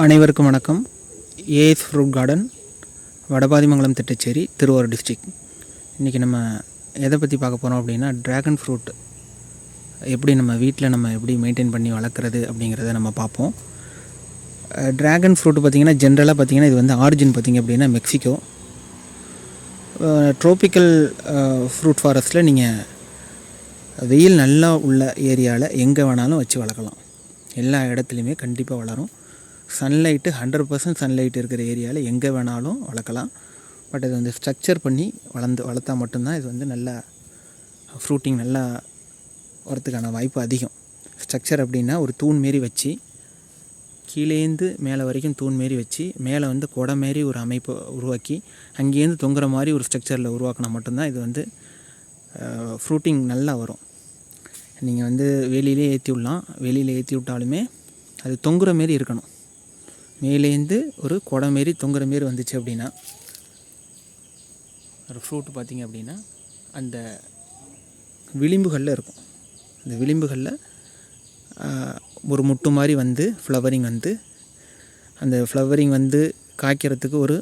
அனைவருக்கும் வணக்கம். AS fruit garden Vadapathimangalam Thittacheri Thiruvarur district இன்றைக்கி நம்ம எதை பற்றி பார்க்க போகிறோம் அப்படின்னா ட்ராகன் ஃப்ரூட் எப்படி நம்ம வீட்டில் நம்ம எப்படி மெயின்டைன் பண்ணி வளர்க்குறது அப்படிங்கிறத நம்ம பார்ப்போம். ட்ராகன் ஃப்ரூட் பார்த்திங்கன்னா ஜென்ரலாக பார்த்திங்கன்னா இது வந்து ஆரிஜின் பார்த்திங்க அப்படின்னா மெக்சிகோ. ட்ரோபிக்கல் ஃப்ரூட் ஃபாரஸ்ட்டில் நீங்கள் வெயில் நல்லா உள்ள ஏரியாவில் எங்கே வேணாலும் வச்சு வளர்க்கலாம். எல்லா இடத்துலையுமே கண்டிப்பாக வளரும். சன்லைட்டு ஹண்ட்ரட் பர்சன்ட் சன்லைட் இருக்கிற ஏரியாவில் எங்கே வேணாலும் வளர்க்கலாம். பட் இது வந்து ஸ்ட்ரக்சர் பண்ணி வளர்ந்து வளர்த்தா மட்டும்தான் இது வந்து நல்லா ஃப்ரூட்டிங் நல்லா வரத்துக்கான வாய்ப்பு அதிகம். ஸ்ட்ரக்சர் அப்படின்னா ஒரு தூண் மாரி வச்சு கீழேந்து மேலே வரைக்கும் தூண் மாரி வச்சு மேலே வந்து கொடை மாரி ஒரு அமைப்பை உருவாக்கி அங்கேருந்து தொங்குற மாதிரி ஒரு ஸ்ட்ரக்சரில் உருவாக்கினா மட்டும்தான் இது வந்து ஃப்ரூட்டிங் நல்லா வரும். நீங்கள் வந்து வெளியிலே ஏற்றி விடலாம். வெளியில் ஏற்றி விட்டாலுமே அது தொங்குற மாரி இருக்கணும். மேலேருந்து ஒரு குடை மாரி தொங்குற மாரி வந்துச்சு அப்படின்னா ஒரு ஃப்ரூட் பார்த்திங்க அப்படின்னா அந்த விளிம்புகளில் இருக்கும். அந்த விளிம்புகளில் ஒரு முட்டு மாதிரி வந்து ஃப்ளவரிங் வந்து அந்த ஃப்ளவரிங் வந்து காய்க்கிறதுக்கு ஒரு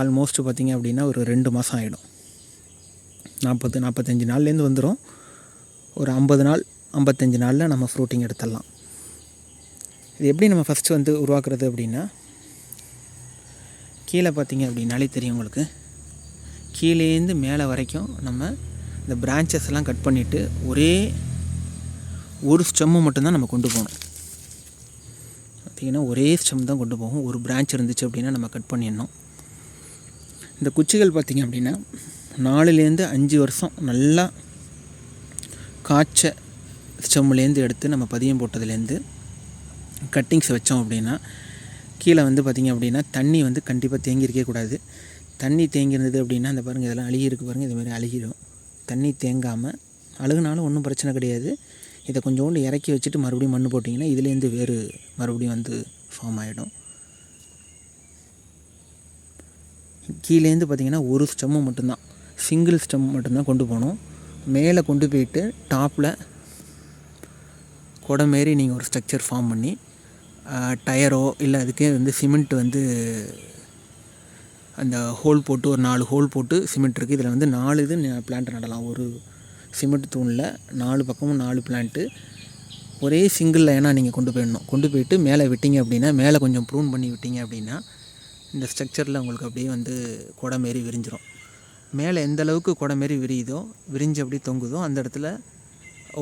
ஆல்மோஸ்ட் பார்த்திங்க அப்படின்னா ஒரு ரெண்டு மாதம் ஆகிடும் நாற்பது நாற்பத்தஞ்சு நாள்லேருந்து வந்துடும் ஒரு ஐம்பது நாள் ஐம்பத்தஞ்சு நாளில் நம்ம ஃப்ரூட்டிங் எடுத்துடலாம். இது எப்படி நம்ம ஃபஸ்ட்டு வந்து உருவாக்குறது அப்படின்னா கீழே பார்த்தீங்க அப்படின்னாலே தெரியும் உங்களுக்கு. கீழேருந்து மேலே வரைக்கும் நம்ம இந்த பிரான்ச்சஸ் எல்லாம் கட் பண்ணிவிட்டு ஒரே ஒரு ஸ்டெம்மு மட்டும்தான் நம்ம கொண்டு போகணும். பார்த்திங்கன்னா ஒரே ஸ்டெம் தான் கொண்டு போகும். ஒரு பிரான்ச் இருந்துச்சு அப்படின்னா நம்ம கட் பண்ணிடணும். இந்த குச்சிகள் பார்த்திங்க அப்படின்னா நாலுலேருந்து அஞ்சு வருஷம் நல்லா காய்ச்ச ஸ்டெம்முலேருந்து எடுத்து நம்ம பதியம் போட்டதுலேருந்து கட்டிங்ஸ் வச்சோம் அப்படின்னா கீழே வந்து பார்த்திங்க அப்படின்னா தண்ணி வந்து கண்டிப்பாக தேங்கியிருக்கே கூடாது. தண்ணி தேங்கியிருந்தது அப்படின்னா அந்த பாருங்கள் இதெல்லாம் அழுகி இருக்குது பாருங்கள் இதுமாதிரி அழுகிடும் தண்ணி தேங்காமல் அழுகுனாலும் ஒன்றும் பிரச்சனை கிடையாது. இதை கொஞ்சோண்டு இறக்கி வச்சுட்டு மறுபடியும் மண் போட்டிங்கன்னா இதுலேருந்து வேறு மறுபடியும் வந்து ஃபார்ம் ஆகிடும் கீழேருந்து பார்த்திங்கன்னா ஒரு ஸ்டெம்மு மட்டும்தான். சிங்கிள் ஸ்டெம் மட்டும்தான் கொண்டு போகணும். மேலே கொண்டு போயிட்டு டாப்பில் குடம் மாரி நீங்கள் ஒரு ஸ்ட்ரக்சர் ஃபார்ம் பண்ணி டயரோ இல்லை அதுக்கே வந்து சிமெண்ட் வந்து அந்த ஹோல் போட்டு ஒரு நாலு ஹோல் போட்டு சிமெண்ட் இருக்குது இதில் வந்து நாலு இது பிளான்ட் நடலாம். ஒரு சிமெண்ட் தூணில் நாலு பக்கமும் நாலு பிளான்ட்டு ஒரே சிங்கிள் லைனாக நீங்கள் கொண்டு போயிடணும். கொண்டு போயிட்டு மேலே விட்டீங்க அப்படின்னா மேலே கொஞ்சம் ப்ரூன் பண்ணி விட்டீங்க அப்படின்னா இந்த ஸ்ட்ரக்சரில் உங்களுக்கு அப்படியே வந்து குடை மாரி விரிஞ்சிரும். மேலே எந்த அளவுக்கு குடை மாரி விரியுதோ விரிஞ்சு அப்படி தொங்குதோ அந்த இடத்துல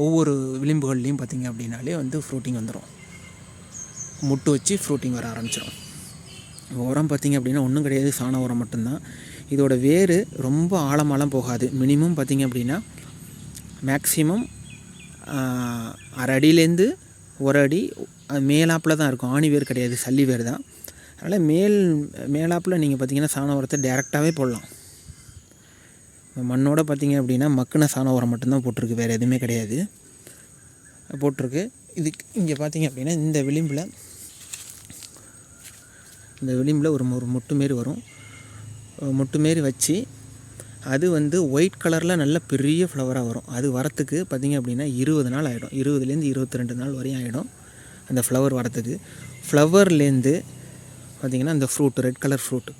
ஒவ்வொரு விளிம்புகள்லேயும் பார்த்திங்க அப்படின்னாலே வந்து ஃப்ரூட்டிங் வந்துடும் முட்டு வச்சு ஃப்ரூட்டிங் வர ஆரம்பிச்சிடும் உரம் பார்த்திங்க அப்படின்னா ஒன்றும் கிடையாது சாண உரம் மட்டும்தான். இதோட வேர் ரொம்ப ஆழமாலாம் போகாது. மினிமம் பார்த்திங்க அப்படின்னா மேக்ஸிமம் அரை அடியிலேருந்து ஒரு அடி மேலாப்பில் தான் இருக்கும். ஆணி வேர் கிடையாது சல்லி வேர் தான். அதனால் மேல் மேலாப்பில் நீங்கள் பார்த்திங்கன்னா சாண உரத்தை டேரெக்டாகவே போடலாம். மண்ணோட பார்த்திங்க அப்படின்னா மக்கின சாண உரம் மட்டும்தான் போட்டிருக்கு. வேறு எதுவுமே கிடையாது. போட்டிருக்கு. இது இங்கே பார்த்திங்க அப்படின்னா இந்த விளிம்பில் இந்த விளிம்பில் ஒரு ஒரு முட்டு மாரி வரும். முட்டு மாரி வச்சு அது வந்து ஒயிட் கலரில் நல்ல பெரிய ஃப்ளவராக வரும். அது வரத்துக்கு பார்த்திங்க அப்படின்னா இருபது நாள் ஆகிடும் இருபதுலேருந்து இருபத்தி ரெண்டு நாள் வரையும் ஆகிடும் அந்த ஃப்ளவர் வரத்துக்கு. ஃப்ளவர்லேருந்து பார்த்திங்கன்னா அந்த fruit red colour fruit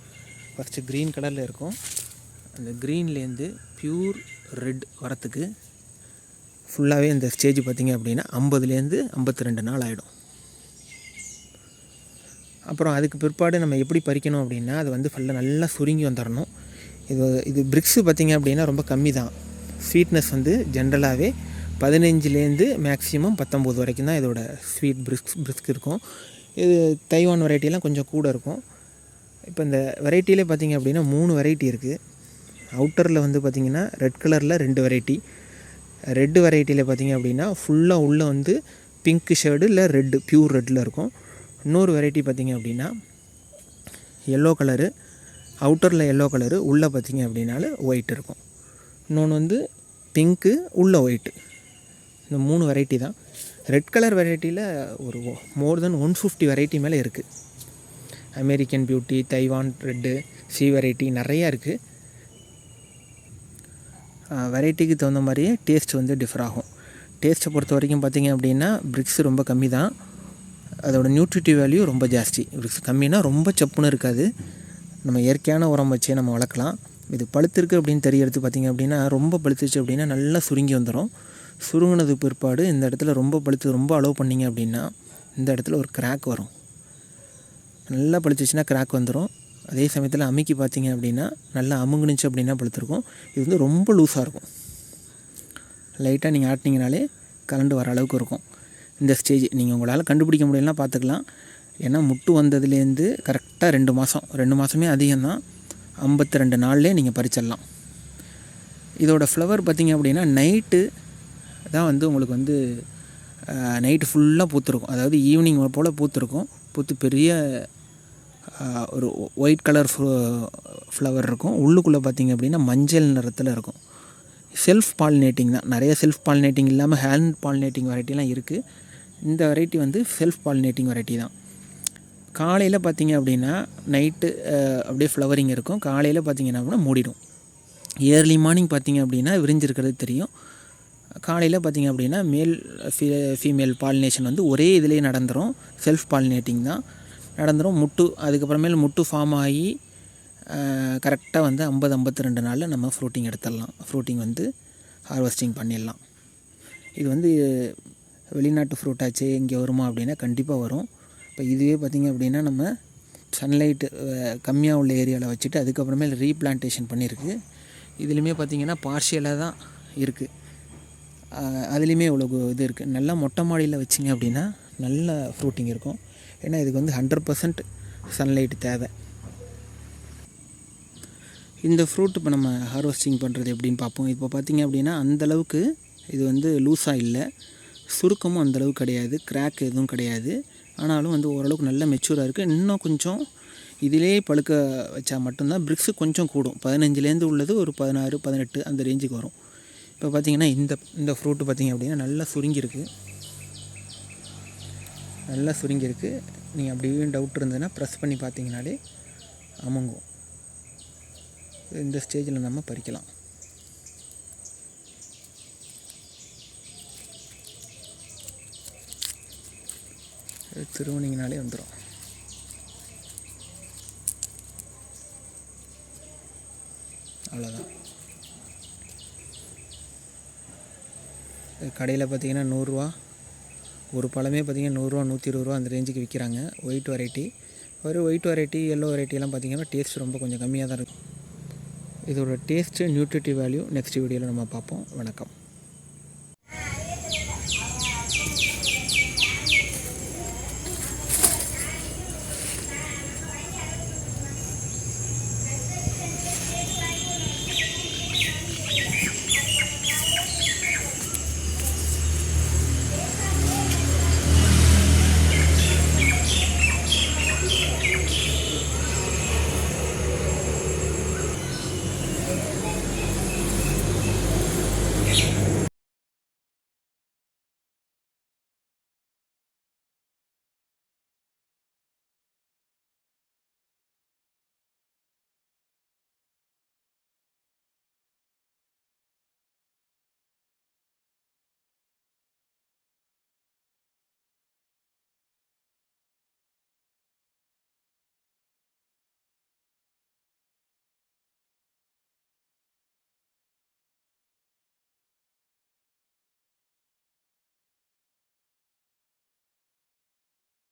first green கலரில் இருக்கும். அந்த க்ரீன்லேருந்து ப்யூர் ரெட் வரத்துக்கு ஃபுல்லாகவே இந்த ஸ்டேஜ் பார்த்திங்க அப்படின்னா ஐம்பதுலேருந்து ஐம்பத்தி ரெண்டு நாள் ஆகிடும் அப்புறம் அதுக்கு பிற்பாடு நம்ம எப்படி பறிக்கணும் அப்படின்னா அது வந்து ஃபுல்லாக நல்லா சுருங்கி வந்துடணும் இது இது பிரிக்ஸு பார்த்திங்க அப்படின்னா ரொம்ப கம்மி தான் ஸ்வீட்னஸ் வந்து ஜென்ரலாகவே பதினஞ்சுலேருந்து மேக்ஸிமம் பத்தொம்போது வரைக்கும் தான் இதோட ஸ்வீட் பிரிக்ஸ் பிரிஸ்க் இருக்கும். இது தைவான் வெரைட்டிலாம் கொஞ்சம் கூட இருக்கும். இப்போ இந்த வெரைட்டியிலே பார்த்திங்க அப்படின்னா மூணு வெரைட்டி இருக்குது அவுட்டரில் வந்து பார்த்திங்கன்னா ரெட் கலரில் ரெண்டு வெரைட்டி ரெட்டு வெரைட்டியில் பார்த்திங்க அப்படின்னா ஃபுல்லாக உள்ளே வந்து பிங்க் ஷேர்டு இல்லை ரெட்டு ப்யூர் ரெட்டில் இருக்கும். இன்னொரு வெரைட்டி பார்த்திங்க அப்படின்னா எல்லோ கலரு அவுட்டரில் எல்லோ கலரு உள்ளே பார்த்திங்க அப்படின்னாலும் ஒயிட் இருக்கும். இன்னொன்று வந்து பிங்க்கு உள்ளே ஒயிட்டு இந்த மூணு வெரைட்டி தான். ரெட் கலர் வெரைட்டியில் ஒரு more than one fifty variety மேலே இருக்குது American beauty Taiwan red C variety நிறையா இருக்குது வெரைட்டிக்கு தகுந்த மாதிரியே டேஸ்ட் வந்து டிஃபர் ஆகும். டேஸ்ட்டை பொறுத்த வரைக்கும் பார்த்திங்க அப்படின்னா பிரிக்ஸ் ரொம்ப கம்மி தான். அதோட நியூட்ரிட்டிவ் வேல்யூ ரொம்ப ஜாஸ்தி. பிரிக்ஸ் கம்மினா ரொம்ப சப்புன்னு இருக்காது. நம்ம இயற்கையான உரம் வச்சே நம்ம வளர்க்கலாம். இது பழுத்திருக்கு அப்படின்னு தெரியறது பார்த்திங்க அப்படின்னா ரொம்ப பழுத்துச்சு அப்படின்னா நல்லா சுருங்கி வந்துடும் சுருங்கினது பிற்பாடு இந்த இடத்துல ரொம்ப பழுத்து ரொம்ப அலோவ் பண்ணிங்க அப்படின்னா இந்த இடத்துல ஒரு கிராக் வரும். நல்லா பழுத்துச்சுன்னா கிராக் வந்துடும் அதே சமயத்தில் அமைக்கி பார்த்தீங்க அப்படின்னா நல்லா அமுங்குனுச்சு அப்படின்னா பழுத்துருக்கும் இது வந்து ரொம்ப லூஸாக இருக்கும். லைட்டாக நீங்கள் ஆட்டினீங்கனாலே கலண்டு வர அளவுக்கு இருக்கும். இந்த ஸ்டேஜ் நீங்கள் உங்களால் கண்டுபிடிக்க முடியலன்னா பார்த்துக்கலாம் ஏன்னா முட்டு வந்ததுலேருந்து கரெக்டாக ரெண்டு மாதம் ரெண்டு மாதமே அதிகம்தான். ஐம்பத்தி ரெண்டு நாள்லேயே நீங்கள் பறிச்சிடலாம். இதோட ஃப்ளவர் பார்த்திங்க அப்படின்னா நைட்டு தான் வந்து உங்களுக்கு வந்து நைட்டு ஃபுல்லாக பூத்துருக்கும். அதாவது ஈவினிங் போல் பூத்துருக்கும். பூத்து பெரிய ஒரு ஒயிட் கலர் ஃப்ளவர் இருக்கும். உள்ளுக்குள்ளே பார்த்திங்க அப்படின்னா மஞ்சள் நிறத்தில் இருக்கும். செல்ஃப் பாலினேட்டிங் தான். நிறைய செல்ஃப் பாலினேட்டிங் இல்லாமல் ஹேண்ட் பாலினேட்டிங் வெரைட்டிலாம் இருக்குது இந்த வெரைட்டி வந்து செல்ஃப் பாலினேட்டிங் வெரைட்டி தான். காலையில் பார்த்திங்க அப்படின்னா நைட்டு அப்படியே ஃப்ளவரிங் இருக்கும். காலையில் பார்த்திங்கன்னா அப்படின்னா மூடிடும். இயர்லி மார்னிங் பார்த்திங்க அப்படின்னா விரிஞ்சிருக்கிறது தெரியும். காலையில் பார்த்திங்க அப்படின்னா மேல் ஃபீ ஃபீமேல் பாலினேஷன் வந்து ஒரே இதிலே நடந்துடும் செல்ஃப் பாலினேட்டிங் தான். நடந்துடும் முட்டு அதுக்கப்புறமேல் முட்டு ஃபார்ம் ஆகி கரெக்டாக வந்து ஐம்பது ஐம்பத்தி ரெண்டு நாளில் நம்ம ஃப்ரூட்டிங் எடுத்துடலாம். ஃப்ரூட்டிங் வந்து ஹார்வெஸ்டிங் பண்ணிடலாம். இது வந்து வெளிநாட்டு ஃப்ரூட்டாச்சு இங்கே வருமா அப்படின்னா கண்டிப்பாக வரும். இப்போ இதுவே பார்த்திங்க அப்படின்னா நம்ம சன்லைட்டு கம்மியாக உள்ள ஏரியாவில் வச்சுட்டு அதுக்கப்புறமேல் ரீப்ளான்டேஷன் பண்ணியிருக்கு இதுலேயுமே பார்த்திங்கன்னா பார்ஷியலாக தான் இருக்குது அதுலேயுமே இவ்வளோ இது இருக்குது நல்லா மொட்டை மாடியில் வச்சிங்க அப்படின்னா நல்ல ஃப்ரூட்டிங் இருக்கும். ஏன்னா இதுக்கு வந்து ஹண்ட்ரட் பர்சன்ட் சன்லைட் தேவை. இந்த ஃப்ரூட் இப்போ நம்ம ஹார்வெஸ்டிங் பண்ணுறது எப்படின்னு பார்ப்போம். இப்போ பார்த்திங்க அப்படின்னா அந்தளவுக்கு இது வந்து லூஸாக இல்லை. சுருக்கமும் அந்தளவுக்கு கிடையாது. கிராக் எதுவும் கிடையாது. ஆனாலும் வந்து ஓரளவுக்கு நல்ல மெச்சூராக இருக்குது இன்னும் கொஞ்சம் இதிலே பழுக்க வச்சா மட்டும்தான் பிரிக்ஸு கொஞ்சம் கூடும். பதினஞ்சுலேருந்து உள்ளது ஒரு பதினாறு பதினெட்டு அந்த ரேஞ்சுக்கு வரும். இப்போ பார்த்திங்கன்னா இந்த இந்த ஃப்ரூட்டு பார்த்திங்க அப்படின்னா நல்லா சுருங்கியிருக்கு. நல்லா சுருங்கியிருக்கு. நீங்கள் அப்படியே டவுட் இருந்ததுன்னா ப்ரெஸ் பண்ணி பார்த்தீங்கனாலே அமங்கும். இந்த ஸ்டேஜில் நம்ம பறிக்கலாம். திருவனிங்கனாலே வந்துடும் அவ்வளோதான் கடையில் பார்த்தீங்கன்னா நூறுரூவா ஒரு பழமே பார்த்திங்கன்னா நூறுரூவா நூற்றி இருபது ரூபா அந்த ரேஞ்சுக்கு விற்கிறாங்க. ஒயிட் வெரைட்டி ஒரு ஒயிட் வெரைட்டி எல்லோ வெரைட்டிலாம் பார்த்திங்கன்னா டேஸ்ட் ரொம்ப கொஞ்சம் கம்மியாக தான் இருக்கும். இதோட டேஸ்ட்டு நியூட்ரிட்டிவ் வேல்யூ நெக்ஸ்ட் வீடியோவில் நம்ம பார்ப்போம். வணக்கம்.